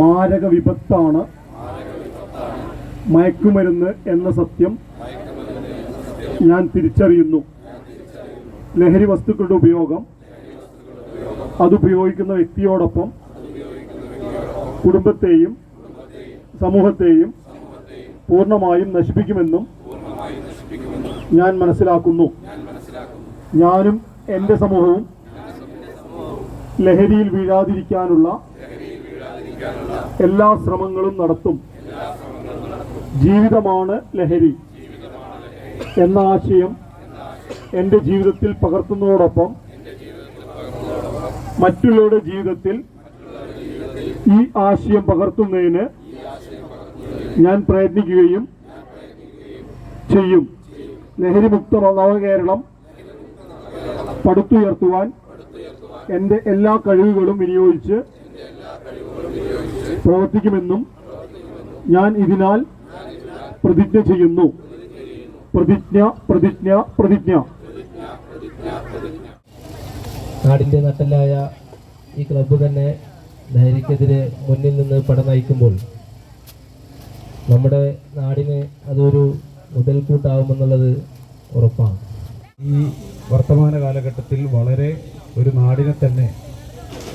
മാരക വിപത്താണ് മയക്കുമരുന്ന് എന്ന സത്യം ഞാൻ തിരിച്ചറിയുന്നു. ലഹരി വസ്തുക്കളുടെ ഉപയോഗം അതുപയോഗിക്കുന്ന വ്യക്തിയോടൊപ്പം കുടുംബത്തെയും സമൂഹത്തെയും പൂർണമായും നശിപ്പിക്കുമെന്നും ഞാൻ മനസ്സിലാക്കുന്നു. ഞാനും എന്റെ സമൂഹവും ലഹരിയിൽ വീഴാതിരിക്കാനുള്ള എല്ലാ ശ്രമങ്ങളും നടത്തും ജീവിതമാണ് ലഹരി എന്ന ആശയം എന്റെ ജീവിതത്തിൽ പകർത്തുന്നതോടൊപ്പം മറ്റുള്ളവരുടെ ജീവിതത്തിൽ ഈ ആശയം പകർത്തുന്നതിന് ഞാൻ പ്രയത്നിക്കുകയും ചെയ്യും. ലഹരിമുക്ത നവകേരളം പടുത്തുയർത്തുവാൻ എന്റെ എല്ലാ കഴിവുകളും വിനിയോഗിച്ച് പ്രവർത്തിക്കുമെന്നും ഞാൻ ഇതിനാൽ പ്രതിജ്ഞ ചെയ്യുന്നു. പ്രതിജ്ഞ പ്രതിജ്ഞ പ്രതിജ്ഞ. നാടിന്റെ നട്ടലായ ഈ ക്ലബ്ബ് തന്നെ ലഹരിക്കെതിരെ മുന്നിൽ നിന്ന് പട നയിക്കുമ്പോൾ നമ്മുടെ നാടിന് അതൊരു മുതൽക്കൂട്ടാവുമെന്നുള്ളത് ഉറപ്പാണ്. ഈ വർത്തമാന കാലഘട്ടത്തിൽ വളരെ ഒരു നാടിനെ തന്നെ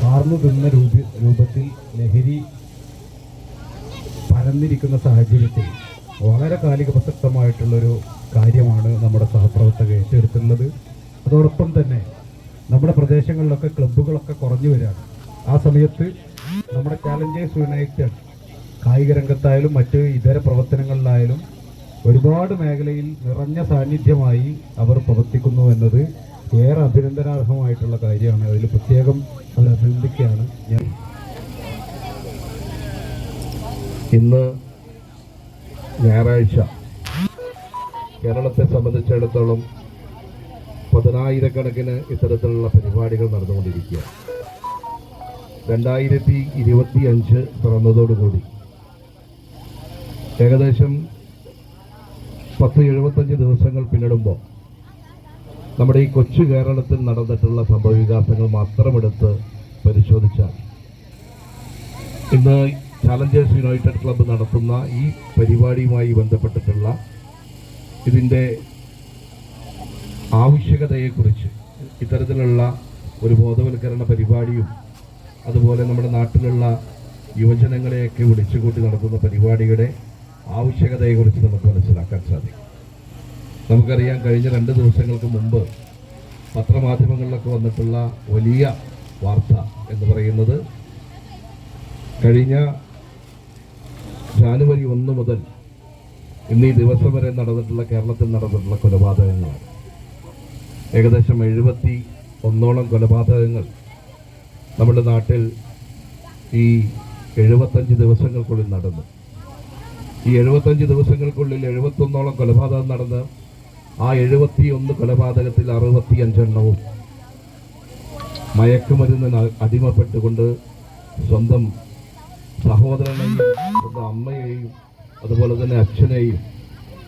മാർന്നു തിന്ന രൂപ രൂപത്തിൽ ലഹരി പരന്നിരിക്കുന്ന സാഹചര്യത്തിൽ വളരെ കാലിക പ്രസക്തമായിട്ടുള്ളൊരു കാര്യമാണ് നമ്മുടെ സഹപ്രവർത്തകർ ഏറ്റെടുത്തുള്ളത് അതോടൊപ്പം തന്നെ നമ്മുടെ പ്രദേശങ്ങളിലൊക്കെ ക്ലബ്ബുകളൊക്കെ കുറഞ്ഞു വരികയാണ്. ആ സമയത്ത് നമ്മുടെ ചാലഞ്ചേഴ്സ് യുണൈറ്റഡ് കായിക രംഗത്തായാലും മറ്റ് ഇതര പ്രവർത്തനങ്ങളിലായാലും ഒരുപാട് മേഖലയിൽ നിറഞ്ഞ സാന്നിധ്യമായി അവർ പ്രവർത്തിക്കുന്നു എന്നത് ഏറെ അഭിനന്ദനാർഹമായിട്ടുള്ള കാര്യമാണ്. അതിൽ പ്രത്യേകം അവർ അഭിനന്ദിക്കുകയാണ്. ഞാൻ ഇന്ന് ഞായറാഴ്ച. കേരളത്തെ സംബന്ധിച്ചിടത്തോളം പതിനായിരക്കണക്കിന് ഇത്തരത്തിലുള്ള പരിപാടികൾ നടന്നുകൊണ്ടിരിക്കുക രണ്ടായിരത്തി ഇരുപത്തി അഞ്ച് പിറന്നതോടുകൂടി ഏകദേശം പത്ത് എഴുപത്തഞ്ച് ദിവസങ്ങൾ പിന്നിടുമ്പോൾ നമ്മുടെ ഈ കൊച്ചു കേരളത്തിൽ നടന്നിട്ടുള്ള സംഭവവികാസങ്ങൾ മാത്രമെടുത്ത് പരിശോധിച്ചാൽ ഇന്ന് ചാലഞ്ചേഴ്സ് യുണൈറ്റഡ് ക്ലബ്ബ് നടത്തുന്ന ഈ പരിപാടിയുമായി ബന്ധപ്പെട്ടിട്ടുള്ള ഇതിന്റെ ആവശ്യകതയെക്കുറിച്ച് ഇത്തരത്തിലുള്ള ഒരു ബോധവൽക്കരണ പരിപാടിയും അതുപോലെ നമ്മുടെ നാട്ടിലുള്ള യുവജനങ്ങളെയൊക്കെ വിളിച്ചുകൂട്ടി നടത്തുന്ന പരിപാടിയുടെ ആവശ്യകതയെക്കുറിച്ച് നമുക്ക് മനസ്സിലാക്കാൻ സാധിക്കും. നമുക്കറിയാം കഴിഞ്ഞ രണ്ട് ദിവസങ്ങൾക്ക് മുമ്പ് പത്രമാധ്യമങ്ങളിലൊക്കെ വന്നിട്ടുള്ള വലിയ വാർത്ത എന്ന് പറയുന്നത് കഴിഞ്ഞ ജാനുവരി ഒന്ന് മുതൽ ഇന്നീ ദിവസം വരെ നടന്നിട്ടുള്ള കേരളത്തിൽ നടന്നിട്ടുള്ള കൊലപാതകങ്ങളാണ്. ഏകദേശം എഴുപത്തി ഒന്നോളം കൊലപാതകങ്ങൾ നമ്മുടെ നാട്ടിൽ ഈ എഴുപത്തഞ്ച് ദിവസങ്ങൾക്കുള്ളിൽ നടന്നു. ഈ എഴുപത്തഞ്ച് ദിവസങ്ങൾക്കുള്ളിൽ എഴുപത്തൊന്നോളം കൊലപാതകം നടന്ന് ആ എഴുപത്തി ഒന്ന് കൊലപാതകത്തിൽ അറുപത്തി അഞ്ചെണ്ണവും മയക്കുമരുന്നിന് അടിമപ്പെട്ടുകൊണ്ട് സ്വന്തം സഹോദരനെയും സ്വന്തം അമ്മയെയും അതുപോലെ തന്നെ അച്ഛനെയും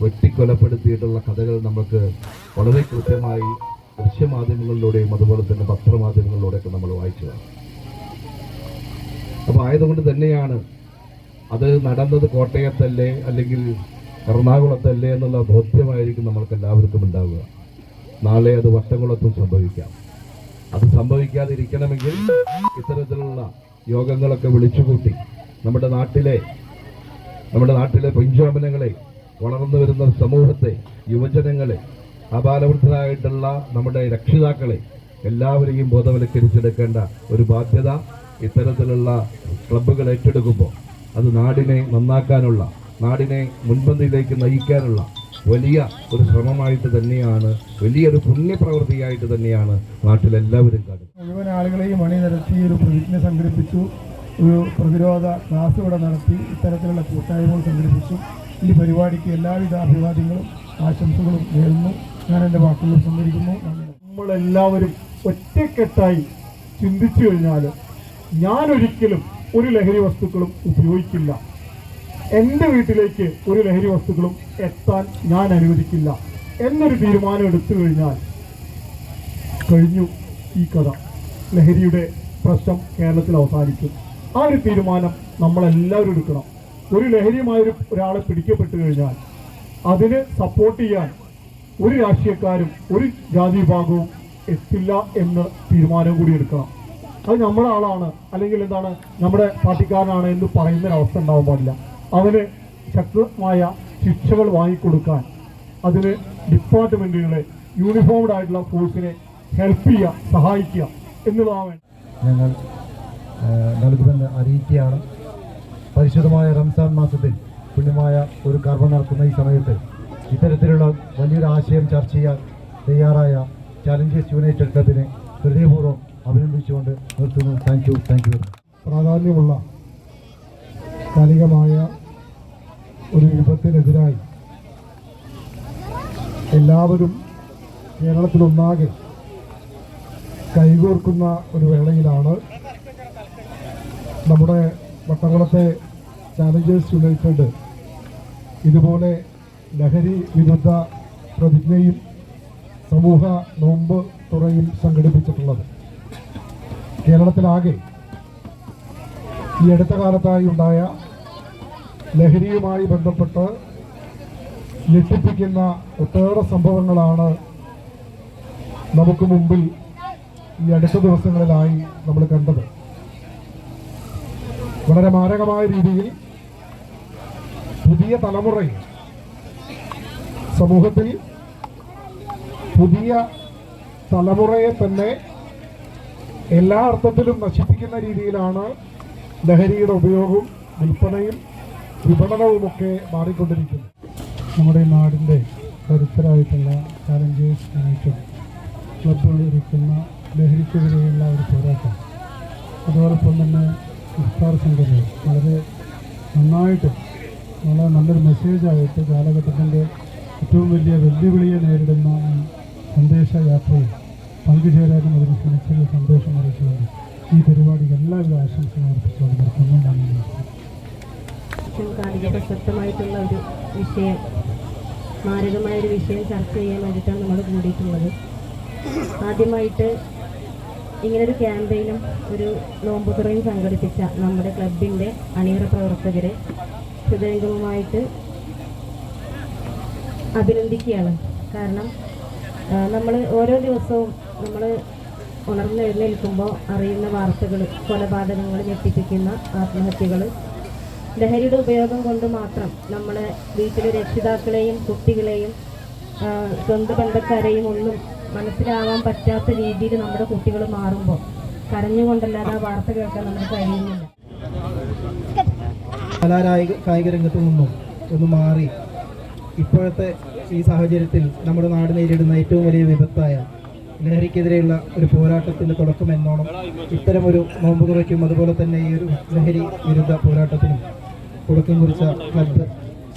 വെട്ടിക്കൊലപ്പെടുത്തിയിട്ടുള്ള കഥകൾ നമുക്ക് വളരെ കൃത്യമായി ദൃശ്യമാധ്യമങ്ങളിലൂടെയും അതുപോലെ തന്നെ പത്രമാധ്യമങ്ങളിലൂടെയൊക്കെ നമ്മൾ വായിച്ചതാണ്. അപ്പോൾ ആയതുകൊണ്ട് തന്നെയാണ് അത് നടന്നത് കോട്ടയത്തല്ലേ അല്ലെങ്കിൽ എറണാകുളത്തല്ലേ എന്നുള്ള ബോധ്യമായിരിക്കും നമ്മൾക്ക് എല്ലാവർക്കും ഉണ്ടാവുക. നാളെ അത് വട്ടംകുളത്തും സംഭവിക്കാം. അത് സംഭവിക്കാതിരിക്കണമെങ്കിൽ ഇത്തരത്തിലുള്ള യോഗങ്ങളൊക്കെ വിളിച്ചുകൂട്ടി നമ്മുടെ നാട്ടിലെ നമ്മുടെ നാട്ടിലെ പെഞ്ചോമനങ്ങളെ വളർന്നു വരുന്ന സമൂഹത്തെ യുവജനങ്ങളെ അപാലവൃദ്ധരായിട്ടുള്ള നമ്മുടെ രക്ഷിതാക്കളെ എല്ലാവരെയും ബോധവൽക്കരിച്ചെടുക്കേണ്ട ഒരു ബാധ്യത ഇത്തരത്തിലുള്ള ക്ലബ്ബുകൾ ഏറ്റെടുക്കുമ്പോൾ അത് നാടിനെ നന്നാക്കാനുള്ള നാടിനെ മുൻപന്തിയിലേക്ക് നയിക്കാനുള്ള വലിയ ഒരു ശ്രമമായിട്ട് തന്നെയാണ് വലിയൊരു പുണ്യപ്രവൃത്തിയായിട്ട് തന്നെയാണ് നാട്ടിലെല്ലാവരും കാണുന്നത്. മുഴുവൻ ആളുകളെയും അണിനിരത്തി ഒരു പ്രതിജ്ഞ സംഘടിപ്പിച്ചു. ഒരു പ്രതിരോധ ക്ലാസ് ഇവിടെ നടത്തി. ഇത്തരത്തിലുള്ള കൂട്ടായ്മകൾ സംഘടിപ്പിച്ചു. ഈ പരിപാടിക്ക് എല്ലാവിധ അഭിവാദ്യങ്ങളും ആശംസകളും നേരുന്നു. ഞാൻ എന്റെ വാക്കുകൾ സംഭരിക്കുന്നു നന്ദി നമ്മളെല്ലാവരും ഒറ്റക്കെട്ടായി ചിന്തിച്ചു കഴിഞ്ഞാൽ ഞാനൊരിക്കലും ഒരു ലഹരി വസ്തുക്കളും ഉപയോഗിക്കില്ല. എന്റെ വീട്ടിലേക്ക് ഒരു ലഹരി വസ്തുക്കളും എത്താൻ ഞാൻ അനുവദിക്കില്ല എന്നൊരു തീരുമാനം എടുത്തു കഴിഞ്ഞാൽ കഴിഞ്ഞു ഈ കഥ. ലഹരിയുടെ പ്രശ്നം കേരളത്തിൽ അവസാനിക്കും. ആ ഒരു തീരുമാനം നമ്മളെല്ലാവരും എടുക്കണം. ഒരു ലഹരിയുമായൊരു ഒരാളെ പിടിക്കപ്പെട്ടു കഴിഞ്ഞാൽ അതിന് സപ്പോർട്ട് ചെയ്യാൻ ഒരു രാഷ്ട്രീയക്കാരും ഒരു ജാതി വിഭാഗവും എത്തില്ല എന്ന് തീരുമാനം കൂടി എടുക്കണം. അത് നമ്മുടെ ആളാണ് അല്ലെങ്കിൽ എന്താണ് നമ്മുടെ പാർട്ടിക്കാരനാണ് എന്ന് പറയുന്നൊരവസ്ഥ ഉണ്ടാവാൻ പാടില്ല. അവന് ശക്തമായ ശിക്ഷകൾ വാങ്ങിക്കൊടുക്കാൻ അതിന് ഡിപ്പാർട്ട്മെന്റുകളെ യൂണിഫോംഡ് ആയിട്ടുള്ള ഫോഴ്സിനെ ഹെൽപ്പ് ചെയ്യുക സഹായിക്കുക എന്നുള്ളതാണ്. ഞങ്ങൾ നൽകുമെന്ന് അറിയിക്കുകയാണ്. പരിശുദ്ധമായ റംസാൻ മാസത്തിൽ പുണ്യമായ ഒരു കർമ്മം നടത്തുന്ന ഈ സമയത്ത് ഇത്തരത്തിലുള്ള വലിയൊരു ആശയം ചർച്ച ചെയ്യാൻ തയ്യാറായ ചാലഞ്ചേഴ്സ് യുണൈറ്റഡ് ക്ലബിനെ ഹൃദയപൂർവം അഭിനന്ദിച്ചുകൊണ്ട് നിർത്തുന്നു. താങ്ക് യു താങ്ക് യു പ്രാധാന്യമുള്ള കാലികമായ ഒരു വിപത്തിനെതിരായി എല്ലാവരും കേരളത്തിലൊന്നാകെ കൈകോർക്കുന്ന ഒരു വേളയിലാണ് നമ്മുടെ വട്ടകുളത്തെ ചാലഞ്ചേഴ്സ് യുണൈറ്റഡ് ഇതുപോലെ ലഹരി വിരുദ്ധ പ്രതിജ്ഞയും സമൂഹ നോമ്പ് തുറയും സംഘടിപ്പിച്ചിട്ടുള്ളത്. കേരളത്തിലാകെ ഈ അടുത്ത കാലത്തായി ഉണ്ടായ ലഹരിയുമായി ബന്ധപ്പെട്ട് ഞെട്ടിപ്പിക്കുന്ന ഒട്ടേറെ സംഭവങ്ങളാണ് നമുക്ക് മുമ്പിൽ ഈ അടുത്ത ദിവസങ്ങളിലായി നമ്മൾ കണ്ടത്. വളരെ മാരകമായ രീതിയിൽ പുതിയ തലമുറയിൽ സമൂഹത്തിൽ പുതിയ തലമുറയെ തന്നെ എല്ലാ അർത്ഥത്തിലും നശിപ്പിക്കുന്ന രീതിയിലാണ് ലഹരിയുടെ ഉപയോഗവും വിൽപ്പനയും വിപണനവുമൊക്കെ മാറിക്കൊണ്ടിരിക്കുന്നു. നമ്മുടെ നാടിന്റെ കരുത്തരായിട്ടുള്ള ചാലഞ്ചേഴ്സ് യുണൈറ്റഡ് ക്ലബ്ബുകൾ ഇരിക്കുന്ന ലഹരിക്കെതിരെയുള്ള ഒരു പോരാട്ടം. അതോടൊപ്പം തന്നെ ഇഫ്താർ സംഘടന വളരെ നന്നായിട്ട് വളരെ നല്ലൊരു മെസ്സേജായിട്ട് കാലഘട്ടത്തിന്റെ ഏറ്റവും വലിയ വെല്ലുവിളിയെ നേരിടുന്ന ഈ സന്ദേശയാത്രയിൽ പങ്കുചേരാനും അതിന് ക്ഷണിച്ചതിൽ സന്തോഷം അറിയിച്ചുകൊണ്ട് ഈ പരിപാടിക്ക് എല്ലാവിധ ആശംസകളും അർപ്പിച്ചുകൊണ്ട് നിർത്തുന്നു. നന്ദി. നമസ്കാരം കാണിക പ്രസക്തമായിട്ടുള്ള ഒരു വിഷയം മാരകമായ ഒരു വിഷയം ചർച്ച ചെയ്യാൻ വേണ്ടിയിട്ടാണ് നമ്മൾ കൂടിയിട്ടുള്ളത്. ആദ്യമായിട്ട് ഇങ്ങനൊരു ക്യാമ്പയിനും ഒരു നോമ്പുതുറയും സംഘടിപ്പിച്ച നമ്മുടെ ക്ലബിന്റെ അണിയറ പ്രവർത്തകരെ ഹൃദയംഗമമായിട്ട് അഭിനന്ദിക്കുകയാണ്. കാരണം നമ്മൾ ഓരോ ദിവസവും നമ്മൾ ഉണർന്നെഴുന്നേൽക്കുമ്പോൾ അറിയുന്ന വാർത്തകൾ കൊലപാതകങ്ങൾ ഞെട്ടിപ്പിക്കുന്ന ആത്മഹത്യകൾ ലഹരിയുടെ ഉപയോഗം കൊണ്ട് മാത്രം നമ്മളെ വീട്ടിലെ രക്ഷിതാക്കളെയും കുട്ടികളെയും സ്വന്തം ബന്ധക്കാരെയും ഒന്നും മനസ്സിലാവാൻ പറ്റാത്ത രീതിയിൽ നമ്മുടെ കുട്ടികൾ മാറുമ്പോൾ കരഞ്ഞുകൊണ്ടല്ലാതെ ആ വാർത്ത കേൾക്കാൻ നമുക്ക് കഴിയുന്നില്ല. കലാകായിക കായിക രംഗത്തു നിന്നും ഒന്ന് മാറി. ഇപ്പോഴത്തെ ഈ സാഹചര്യത്തിൽ നമ്മുടെ നാട് നേരിടുന്ന ഏറ്റവും വലിയ വിപത്തായ ലഹരിക്കെതിരെയുള്ള ഒരു പോരാട്ടത്തിന്റെ തുടക്കം എന്നോണം ഇത്തരമൊരു നോമ്പ് തുറയ്ക്കും അതുപോലെ തന്നെ ഈ ഒരു ലഹരി വിരുദ്ധ പോരാട്ടത്തിനും തുടക്കം കുറിച്ച ക്ലബ്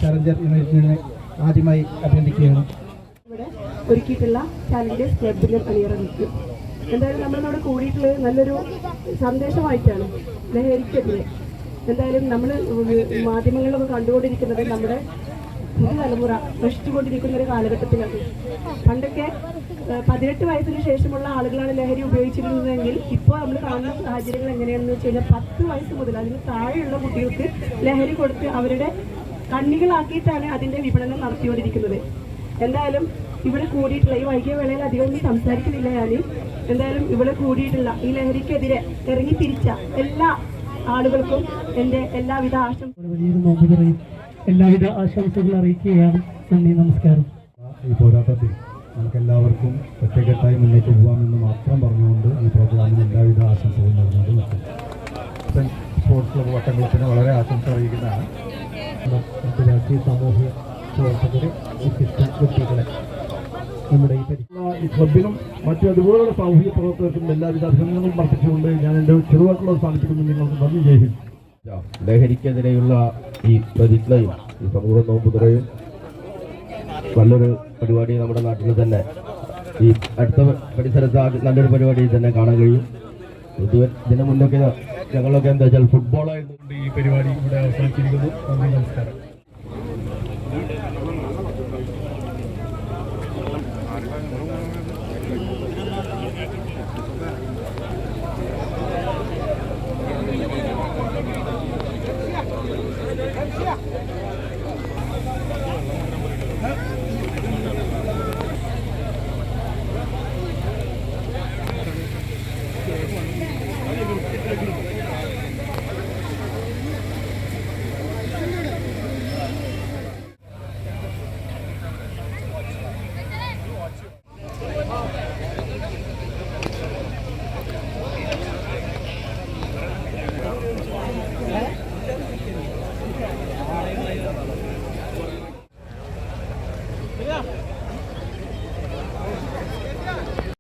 ചലഞ്ചർ യുണൈറ്റഡിനെ ആദ്യമായി അഭിനന്ദിക്കുകയാണ്. എന്തായാലും നമ്മളിവിടെ കൂടിയിട്ടുള്ളത് നല്ലൊരു സന്ദേശമായിട്ടാണ് ലഹരിക്കെതിരെ. എന്തായാലും നമ്മൾ മാധ്യമങ്ങളിലൊക്കെ കണ്ടുകൊണ്ടിരിക്കുന്നത് നമ്മുടെ പുതുതലമുറ നശിച്ചുകൊണ്ടിരിക്കുന്ന ഒരു കാലഘട്ടത്തിലാണ്. പണ്ടൊക്കെ പതിനെട്ട് വയസ്സിന് ശേഷമുള്ള ആളുകളാണ് ലഹരി ഉപയോഗിച്ചിരുന്നതെങ്കിൽ ഇപ്പോൾ നമ്മൾ കാണുന്ന സാഹചര്യങ്ങൾ എങ്ങനെയാണെന്ന് വെച്ച് കഴിഞ്ഞാൽ പത്ത് വയസ്സ് മുതൽ അതിന് താഴെയുള്ള കുട്ടികൾക്ക് ലഹരി കൊടുത്ത് അവരുടെ കണ്ണികളാക്കിയിട്ടാണ് അതിന്റെ വിപണനം നടത്തിക്കൊണ്ടിരിക്കുന്നത്. എന്തായാലും ഇവിടെ കൂടിയിട്ടുള്ള ഈ വൈകിയ വേളയിൽ അധികം ഒന്നും സംസാരിക്കുന്നില്ല ഞാൻ എന്തായാലും ഇവിടെ കൂടിയിട്ടുള്ള ഈ ലഹരിക്കെതിരെ ഇറങ്ങി തിരിച്ച എല്ലാ ആളുകൾക്കും എന്റെ എല്ലാവിധ ആശംസ വലിയൊരു നോമ്പ് തുറയും എല്ലാവിധ ആശംസകളും അറിയിക്കുകയാണ്. നന്ദി നമസ്കാരം. ഈ പോരാട്ടത്തിൽ നമുക്ക് എല്ലാവർക്കും ഒറ്റക്കെട്ടായി മുന്നോട്ട് പോകാമെന്ന് മാത്രം പറഞ്ഞുകൊണ്ട് ഈ പ്രോഗ്രാമിന് എല്ലാവിധ ആശംസകളും നൽകുന്നത് മറ്റും സ്പോർട്സ് ക്ലബ് വട്ടംകുളത്തിന് വളരെ ആശംസ അറിയിക്കുന്നതാണ്. മറ്റ് രാഷ്ട്രീയ സാമൂഹ്യ പ്രവർത്തകരെ വ്യക്തികളെ നമ്മുടെ ഈ ഈ ക്ലബിനും മറ്റു അതുപോലുള്ള സാമൂഹിക പ്രവർത്തകർക്കും എല്ലാവിധ അഭിനന്ദനങ്ങളും അർപ്പിച്ചുകൊണ്ട് ഞാൻ എന്റെ ചെറുവാക്കുകൾ അവസാനിപ്പിക്കുന്നു നിങ്ങൾക്ക് നന്ദി ചെയ്യും ലഹരിക്കെതിരെയുള്ള ഈ പ്രതിജ്ഞയും ഈ സമൂഹ നോമ്പുതുറയും നല്ലൊരു പരിപാടി നമ്മുടെ നാട്ടിൽ തന്നെ. ഈ അടുത്ത പരിസരത്ത് നല്ലൊരു പരിപാടി തന്നെ കാണാൻ കഴിയും. ഇത് ഇതിനു മുന്നൊക്കെ ഞങ്ങളൊക്കെ എന്താ വെച്ചാൽ ഫുട്ബോളായിരുന്നു ഈ പരിപാടി ഇവിടെ അവസാനിച്ചിരിക്കുന്നു. നന്ദി നമസ്കാരം.